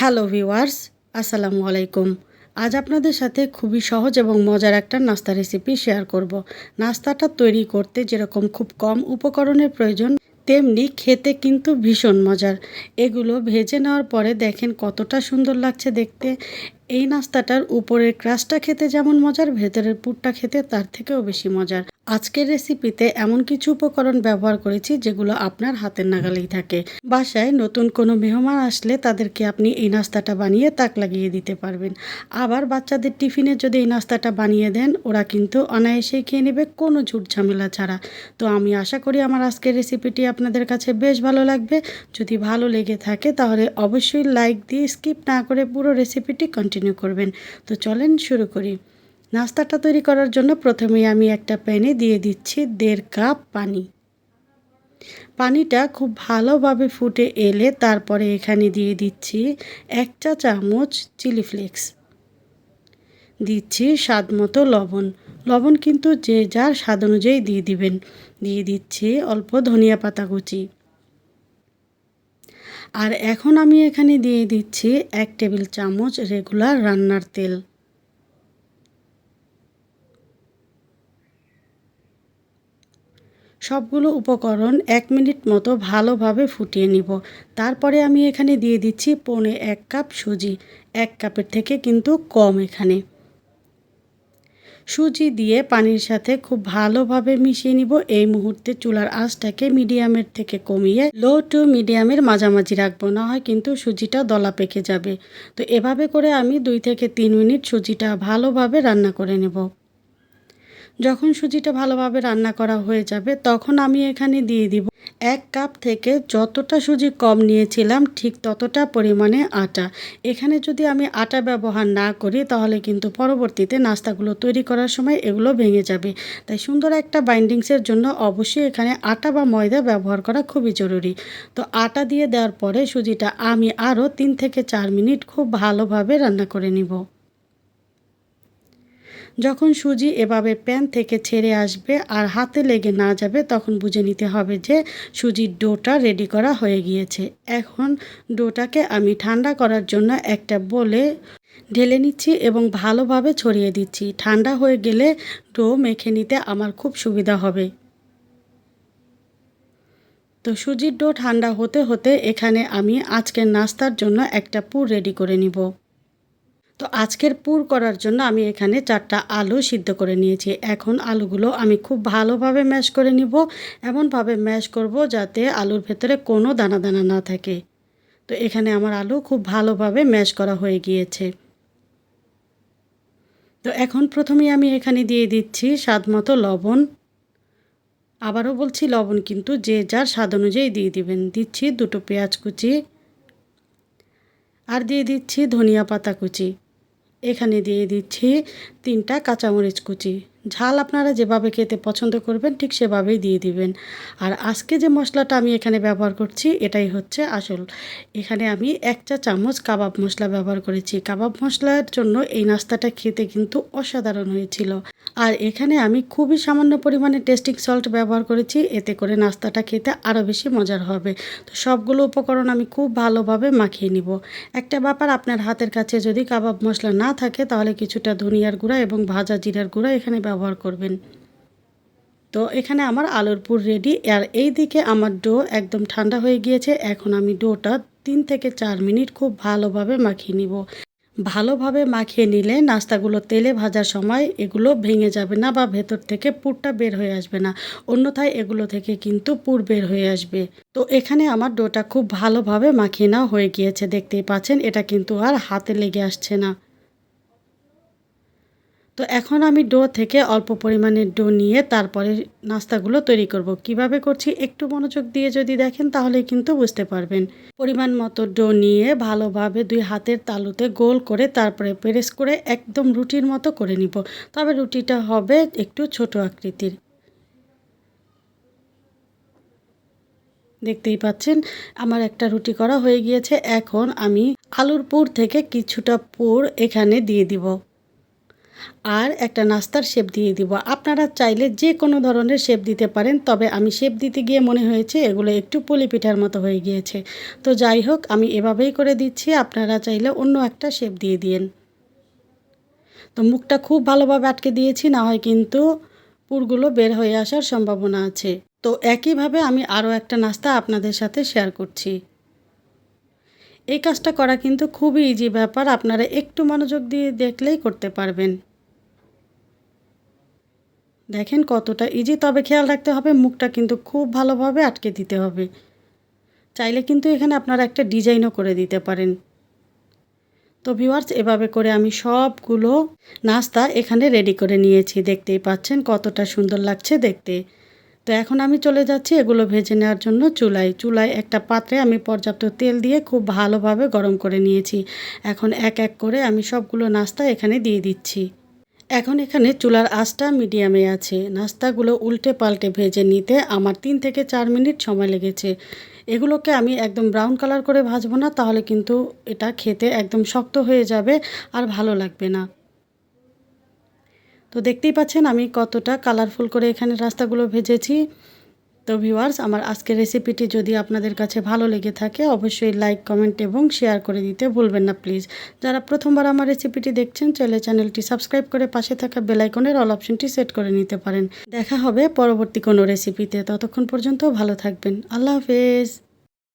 Hello viewers, আসসালামু আলাইকুম। আজ আপনাদের সাথে খুবই সহজ এবং মজার একটা নাস্তা রেসিপি শেয়ার করব। নাস্তাটা তৈরি করতে যেরকম খুব কম উপকরণের প্রয়োজন, তেমনি খেতে কিন্তু ভীষণ মজার। এগুলো ভেজে নেওয়ার পরে দেখেন কতটা সুন্দর লাগছে দেখতে। এই নাস্তাটার উপরের ক্রাশটা খেতে যেমন মজার, ভেতরের পুরটা খেতে তার থেকেও বেশি মজার। আজকের রেসিপিতে এমন কিছু উপকরণ ব্যবহার করেছি যেগুলো আপনার হাতের নাগালেই থাকে। বাসায় নতুন কোনো মেহমান আসলে তাদেরকে আপনি এই নাস্তাটা বানিয়ে তাক লাগিয়ে দিতে পারবেন। আবার বাচ্চাদের টিফিনে যদি এই নাস্তাটা বানিয়ে দেন, ওরা কিন্তু অনায়াসেই খেয়ে নেবে, কোনো ঝুট ঝামেলা ছাড়া। তো আমি আশা করি আমার আজকের রেসিপিটি আপনাদের কাছে বেশ ভালো লাগবে। যদি ভালো লেগে থাকে, তাহলে অবশ্যই লাইক দিয়ে স্কিপ না করে পুরো রেসিপিটি কন্টিনিউ করবেন। তো চলেন শুরু করি। নাস্তাটা তৈরি করার জন্য প্রথমেই আমি একটা প্যানে দিয়ে দিচ্ছি দেড় কাপ পানি। পানিটা খুব ভালোভাবে ফুটে এলে তারপরে এখানে দিয়ে দিচ্ছি এক চা চামচ চিলি ফ্লেক্স। দিচ্ছি স্বাদ মতো লবণ। লবণ কিন্তু যে যার স্বাদ অনুযায়ী দিয়ে দিবেন। দিয়ে দিচ্ছি অল্প ধনিয়া পাতা কুচি। আর এখন আমি এখানে দিয়ে দিচ্ছি এক টেবিল চামচ রেগুলার রান্নার তেল। সবগুলো উপকরণ এক মিনিট মতো ভালোভাবে ফুটিয়ে নিব। তারপরে আমি এখানে দিয়ে দিচ্ছি পৌনে এক কাপ সুজি, এক কাপের থেকে কিন্তু কম এখানে। সুজি দিয়ে পানির সাথে খুব ভালোভাবে মিশিয়ে নিব। এই মুহূর্তে চুলার আঁচটাকে মিডিয়ামের থেকে কমিয়ে লো টু মিডিয়ামের মাঝামাঝি রাখব, না হয় কিন্তু সুজিটা দলা পেকে যাবে। তো এভাবে করে আমি দুই থেকে তিন মিনিট সুজিটা ভালোভাবে রান্না করে নেব। যখন সুজিটা ভালোভাবে রান্না করা হয়ে যাবে, তখন আমি এখানে দিয়ে দিব এক কাপ থেকে যতটা সুজি কম নিয়েছিলাম, ঠিক ততটা পরিমাণে আটা। এখানে যদি আমি আটা ব্যবহার না করি, তাহলে কিন্তু পরবর্তীতে নাস্তাগুলো তৈরি করার সময় এগুলো ভেঙে যাবে। তাই সুন্দর একটা বাইন্ডিংসের জন্য অবশ্যই এখানে আটা বা ময়দা ব্যবহার করা খুবই জরুরি। তো আটা দিয়ে দেওয়ার পরে সুজিটা আমি আরও তিন থেকে চার মিনিট খুব ভালোভাবে রান্না করে নিব। যখন সুজি এভাবে প্যান থেকে ছেড়ে আসবে আর হাতে লেগে না যাবে, তখন বুঝে নিতে হবে যে সুজির ডোটা রেডি করা হয়ে গিয়েছে। এখন ডোটাকে আমি ঠান্ডা করার জন্য একটা বলে ঢেলে নিচ্ছি এবং ভালোভাবে ছড়িয়ে দিচ্ছি। ঠান্ডা হয়ে গেলে ডো মেখে নিতে আমার খুব সুবিধা হবে। তো সুজির ডো ঠান্ডা হতে হতে এখানে আমি আজকের নাস্তার জন্য একটা পুর রেডি করে নিব। তো আজকের পুর করার জন্য আমি এখানে চারটা আলু সিদ্ধ করে নিয়েছি। এখন আলুগুলো আমি খুব ভালোভাবে ম্যাশ করে নিব, এমনভাবে ম্যাশ করব যাতে আলুর ভেতরে কোনো দানা দানা না থাকে। তো এখানে আমার আলু খুব ভালোভাবে ম্যাশ করা হয়ে গিয়েছে। তো এখন প্রথমেই আমি এখানে দিয়ে দিচ্ছি স্বাদ মতো লবণ। আবারও বলছি লবণ কিন্তু যে যার স্বাদ অনুযায়ী দিয়ে দিবেন। দিচ্ছি দুটো পেঁয়াজ কুচি আর দিয়ে দিচ্ছি ধনিয়া পাতা কুচি। এখানে দিয়ে দিচ্ছি তিনটা কাঁচামরিচ কুচি। ঝাল আপনারা যেভাবে খেতে পছন্দ করবেন, ঠিক সেভাবেই দিয়ে দিবেন। আর আজকে যে মশলাটা আমি এখানে ব্যবহার করছি, এটাই হচ্ছে আসল। এখানে আমি এক চা চামচ কাবাব মশলা ব্যবহার করেছি। কাবাব মশলার জন্য এই নাস্তাটা খেতে কিন্তু অসাধারণ হয়েছিল। আর এখানে আমি খুবই সামান্য পরিমাণে টেস্টিং সল্ট ব্যবহার করেছি, এতে করে নাস্তাটা খেতে আরও বেশি মজার হবে। তো সবগুলো উপকরণ আমি খুব ভালোভাবে মাখিয়ে নিব। একটা ব্যাপার, আপনার হাতের কাছে যদি কাবাব মশলা না থাকে, তাহলে কিছুটা ধনিয়ার গুঁড়া এবং ভাজা জিরার গুঁড়া এখানে ব্যবহার করবেন। তো এখানে আমার আলুর পুর রেডি আর এই দিকে আমার ডো একদম ঠান্ডা হয়ে গিয়েছে। এখন আমি ডোটা তিন থেকে চার মিনিট খুব ভালোভাবে মাখিয়ে নিব। ভালোভাবে মাখিয়ে নিলে নাস্তাগুলো তেলে ভাজার সময় এগুলো ভেঙে যাবে না বা ভেতর থেকে পুরটা বের হয়ে আসবে না। অন্যথায় এগুলো থেকে কিন্তু পুর বের হয়ে আসবে। তো এখানে আমার ডোটা খুব ভালোভাবে মাখিয়ে নেওয়া হয়ে গিয়েছে, দেখতেই পাচ্ছেন। এটা কিন্তু আর হাতে লেগে আসছে না। তো এখন আমি ডো থেকে অল্প পরিমাণে ডো নিয়ে তারপরে নাস্তাগুলো তৈরি করব। কীভাবে করছি একটু মনোযোগ দিয়ে যদি দেখেন তাহলে কিন্তু বুঝতে পারবেন। পরিমাণ মতো ডো নিয়ে ভালোভাবে দুই হাতের তালুতে গোল করে তারপরে প্রেস করে একদম রুটির মতো করে নিব। তবে রুটিটা হবে একটু ছোট আকৃতির। দেখতেই পাচ্ছেন, আমার একটা রুটি করা হয়ে গিয়েছে। এখন আমি আলুর পুর থেকে কিছুটা পুর এখানে দিয়ে দিব। আর একটা নাস্তার শেপ দিয়ে দিব। আপনারা চাইলে যে কোনো ধরনের শেপ দিতে পারেন, তবে আমি শেপ দিতে গিয়ে মনে হয়েছে এগুলো একটু পুলি পিঠার মতো হয়ে গিয়েছে। তো যাই হোক, আমি এভাবেই করে দিচ্ছি, আপনারা চাইলে অন্য একটা শেপ দিয়ে দিন তো মুখটা খুব ভালোভাবে আটকে দিয়েছি, না হয় কিন্তু পুরগুলো বের হয়ে আসার সম্ভাবনা আছে। তো একইভাবে আমি আরও একটা নাস্তা আপনাদের সাথে শেয়ার করছি। এই কাজটা করা কিন্তু খুবই ইজি ব্যাপার, আপনারা একটু মনোযোগ দিয়ে দেখলেই করতে পারবেন। দেখেন কতটা ইজি তবে খেয়াল রাখতে হবে, মুখটা কিন্তু খুব ভালোভাবে আটকে দিতে হবে। চাইলে কিন্তু এখানে আপনারা একটা ডিজাইনও করে দিতে পারেন। তো ভিউয়ার্স এভাবে করে আমি সবগুলো নাস্তা এখানে রেডি করে নিয়েছি। দেখতেই পাচ্ছেন কতটা সুন্দর লাগছে দেখতে। তো এখন আমি চলে যাচ্ছি এগুলো ভেজে নেওয়ার জন্য চুলায়। চুলায় একটা পাত্রে আমি পর্যাপ্ত তেল দিয়ে খুব ভালোভাবে গরম করে নিয়েছি। এখন এক এক করে আমি সবগুলো নাস্তা এখানে দিয়ে দিচ্ছি। এখন এখানে চুলার আঁচটা মিডিয়ামে আছে। নাস্তাগুলো উল্টে পাল্টে ভেজে নিতে আমার তিন থেকে চার মিনিট সময় লেগেছে। এগুলোকে আমি একদম ব্রাউন কালার করে ভাজবো না, তাহলে কিন্তু এটা খেতে একদম শক্ত হয়ে যাবে আর ভালো লাগবে না। তো দেখতেই পাচ্ছেন আমি কতটা কালারফুল করে এখানে রাস্তাগুলো ভেজেছি। তো ভিউয়ার্স আমার আজকের রেসিপিটি যদি আপনাদের কাছে ভালো লেগে থাকে, অবশ্যই লাইক কমেন্ট এবং শেয়ার করে দিতে ভুলবেন না প্লিজ যারা প্রথমবার আমার রেসিপিটি দেখছেন চলে চ্যানেলটি সাবস্ক্রাইব করে পাশে থাকা বেলাইকনের অল অপশনটি সেট করে নিতে পারেন। দেখা হবে পরবর্তী কোনো রেসিপিতে ততক্ষণ পর্যন্ত ভালো থাকবেন। আল্লাহ হাফেজ।